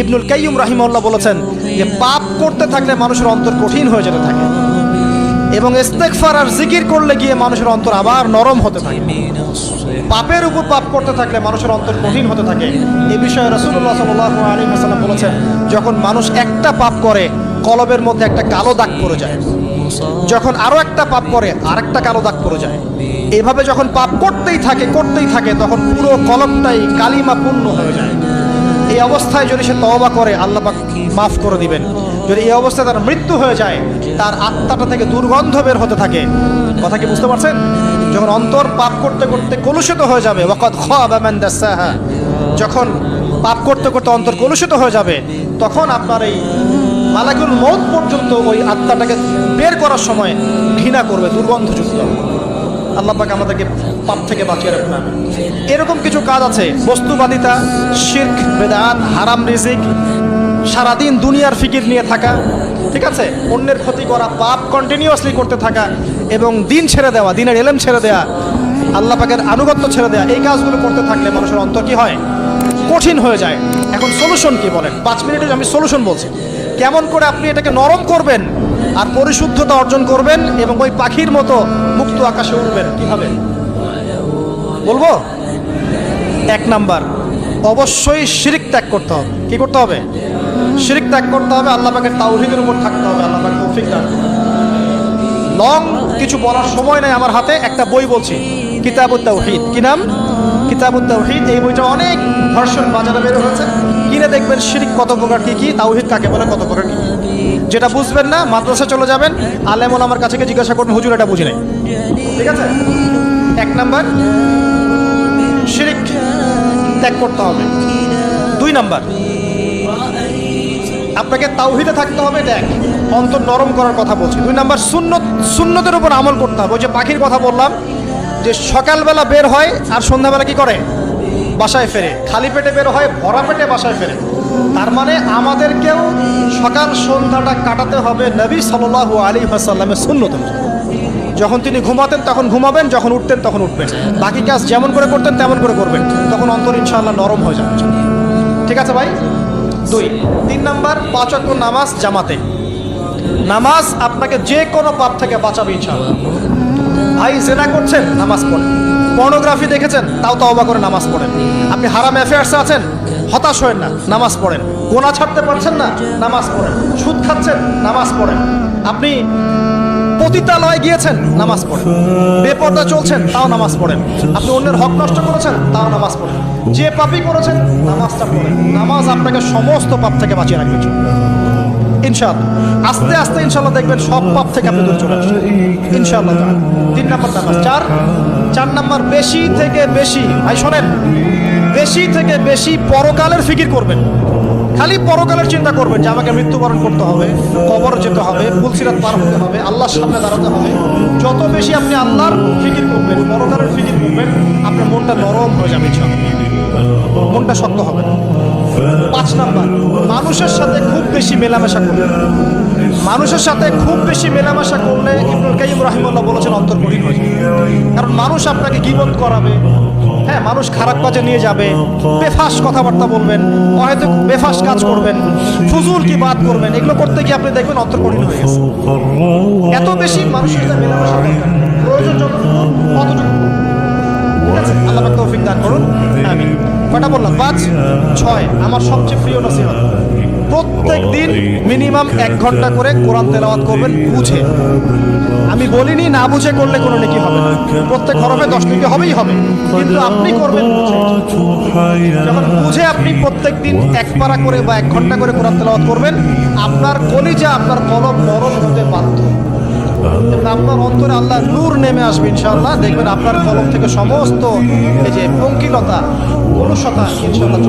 ইবনুল কাইয়ুম রাহিমাল্লাহ বলেছেন যে, পাপ করতে থাকলে মানুষের অন্তর কঠিন হয়ে যেতে থাকে এবং ইস্তেগফার আর জিকির করলে গিয়ে মানুষের অন্তর আবার নরম হতে থাকে। পাপের উপর পাপ করতে থাকলে মানুষের অন্তর কঠিন হতে থাকে। এই বিষয়ে রসুল্লাহ সাল্লাহ আলী হাসাল্লাম বলেছেন, যখন মানুষ একটা পাপ করে, কলবের মধ্যে একটা কালো দাগ পড়ে যায়। যখন আরও একটা পাপ করে, আরেকটা কালো দাগ পড়ে যায়। এইভাবে যখন পাপ করতেই থাকে করতেই থাকে, তখন পুরো কলমটাই কালিমা পূর্ণ হয়ে যায়। এই অবস্থায় যদি সে তওবা করে, আল্লাহ পাক মাফ করে দিবেন। যদি এই অবস্থায় তার মৃত্যু হয়ে যায়, তার আত্মাটা থেকে দুর্গন্ধ বের হতে থাকে। কথা কি বুঝতে পারছেন? যখন অন্তর পাপ করতে করতে কলুষিত হয়ে যাবে, ওয়াকাদ খাবা যখন পাপ করতে করতে অন্তর কলুষিত হয়ে যাবে, তখন আপনার এই মালাকুল মৌত পর্যন্ত ওই আত্মাটাকে বের করার সময় ঘৃণা করবে, দুর্গন্ধযুক্ত। আল্লাহ পাক আমাদেরকে পাপ থেকে বাঁচিয়ে রাখুন। এরকম কিছু কাজ আছে, বস্তুবাদিতা, শির্ক, বেদাত, হারাম রিজিক, সারাদিন দুনিয়ার ফিকির নিয়ে থাকা, ঠিক আছে? অন্যের ক্ষতি করা, পাপ কন্টিনিউয়াসলি করতে থাকা এবং দিন ছেড়ে দেওয়া, দিনের এলেম ছেড়ে দেওয়া আল্লাহ পাকের আনুগত্য ছেড়ে দেওয়া এই কাজগুলো করতে থাকলে মানুষের অন্তর কি হয়? কঠিন হয়ে যায়। এখন সলিউশন কি বলেন? পাঁচ মিনিটে আমি সলিউশন বলছি। কেমন করে আপনি এটাকে নরম করবেন আর পরিশুদ্ধতা অর্জন করবেন এবং ওই পাখির মতো মুক্ত আকাশে উঠবেন কীভাবে বলব? এক নাম্বার, অবশ্যই শিরিক ত্যাগ করতে হবে। কি করতে হবে? শিরিক ত্যাগ করতে হবে, আল্লাহ পাকের তাওহীদের উপর থাকতে হবে, আল্লাহ পাকের তৌফিক দান। লং কিছু বলার সময় নেই আমার হাতে, একটা বই বলছি, কিতাবুত তাওহীদ। কি নাম? কিতাবুত তাওহীদ। এই বইটা অনেক ভার্সন বাজারে বের হয়েছে। কিনে দেখবেন শিরিক কত প্রকার কি কি, তাওহীদ কাকে বলে, কত প্রকার কি কি। যেটা বুঝবেন না, মাদ্রাসা চলে যাবেন আলেমন আমার কাছে জিজ্ঞাসা করবেন হুজুর, এটা বুঝি নাই? ঠিক আছে? এক নাম্বার, শিরিক ত্যাগ করতে হবে। দুই নাম্বার, আপনাকে তাওহিদে থাকতে হবে, দেখ, অন্তর নরম করার কথা বলছি। দুই নাম্বার শূন্য সুন্নতের উপর আমল করতে হবে। ওই যে পাখির কথা বললাম, যে সকালবেলা বের হয় আর সন্ধ্যাবেলা কি করে? বাসায় ফেরে। খালি পেটে বের হয়, ভরা পেটে বাসায় ফেরে। তার মানে আমাদেরকেও সকাল সন্ধ্যাটা কাটাতে হবে নবী সাল্লাল্লাহু আলী হাসাল্লামের সুন্নত যখন তিনি ঘুমাতেন তখন ঘুমাবেন, যখন উঠতেন তখন উঠবেন। বাকি কাজ যেমন করে করতেন তেমন করে করবেন। তখন অন্তর ইনশাআল্লাহ নরম হয়ে যাবে। ঠিক আছে ভাই? দুই। তিন নাম্বার, পাঁচ ওয়াক্ত নামাজ জামাতে। নামাজ আপনাকে যে কোনো পাপ থেকে বাঁচাবে ইনশাআল্লাহ। ভাই, জেনা করছেন, নামাজ পড়েন। পর্নোগ্রাফি দেখেছেন, তাও তওবা করে নামাজ পড়েন। আপনি হারাম অ্যাফেয়ার্সে আছেন? হতাশ হয়েন না, নামাজ পড়েন। গোনা ছাড়তে পারছেন না, নামাজ পড়েন। সুদ খাচ্ছেন, নামাজ পড়েন। আপনি পতিতালয়ে গিয়েছেন, নামাজ পড়েন। বেপর্দা চলছেন, তাও নামাজ পড়েন। আপনি অন্যের হক নষ্ট করেছেন, তাও নামাজ পড়েন। যে পাপই করেছেন, নামাজটা পড়েন। নামাজ আপনাকে সমস্ত পাপ থেকে বাঁচিয়ে রাখবে। ইনশাআল্লাহ। আস্তে আস্তে ইনশাআল্লাহ দেখবেন সব পাপ থেকে আপনি দূরে চলে আসবেন ইনশাআল্লাহ। তিন নাম্বার চার চার নাম্বার বেশি থেকে বেশি, ভাই শোনেন, বেশি থেকে বেশি পরকালের ফিকির করবেন। খালি পরকালের চিন্তা করবেন যে আমাকে মৃত্যুবরণ করতে হবে, কবর যেতে হবে ফুলসিরাত পার হতে হবে, আল্লাহর সামনে দাঁড়াতে হবে। যত বেশি আপনি আল্লাহর ফিকির করবেন, পরকালের ফিকির করবেন, আপনার মনটা নরম হয়ে যাবে ইনশাআল্লাহ। মনটা শক্ত হবে না। পাঁচ নাম্বার, মানুষের সাথে খুব বেশি মেলামেশা করবেন মানুষের সাথে খুব বেশি মেলামেশা করলে ইবনুল কাইয়িম রাহিমাল্লাহ বলেছেন অন্তর কঠিন হয়ে কারণ মানুষ আপনাকে গিবত করাবে হ্যাঁ মানুষ খারাপ কাজে নিয়ে যাবে, বেফাস কথাবার্তা বলবেন, হয়তো বেফাস কাজ করবেন ফুজুল কি বাদ করবেন, এগুলো করতে গিয়ে আপনি দেখবেন অন্তর কঠিন হয়ে গেছে। এত বেশি মানুষের সাথে মেলামেশা। প্রয়োজন আছে? আল্লাহ তৌফিক দান করুন। কয়টা বললাম? পাঁচ, ছয়। আমার সবচেয়ে প্রিয় নসিহত। প্রত্যেক দিন মিনিমাম এক ঘণ্টা করে কোরআন তেলাওয়াত করবেন, বুঝে। আমি বলিনি না বুঝে করলে কোনো নেকি হবে প্রত্যেক হরফে দশ নেকি হবেই হবে। কিন্তু আপনি করবেন যখন বুঝে আপনি প্রত্যেক দিন এক পারা করে বা এক ঘণ্টা করে কোরআন তেলাওয়াত করবেন, আপনার কলিজা, আপনার কলম নরম হতে বাধ্য। আপনার অন্তরে আল্লাহ নূর নেমে আসবে ইনশাআল্লাহ। দেখবেন আপনার কলম থেকে সমস্ত এই যে পঙ্কিলতা, অলসতা ইনশাআল্লাহ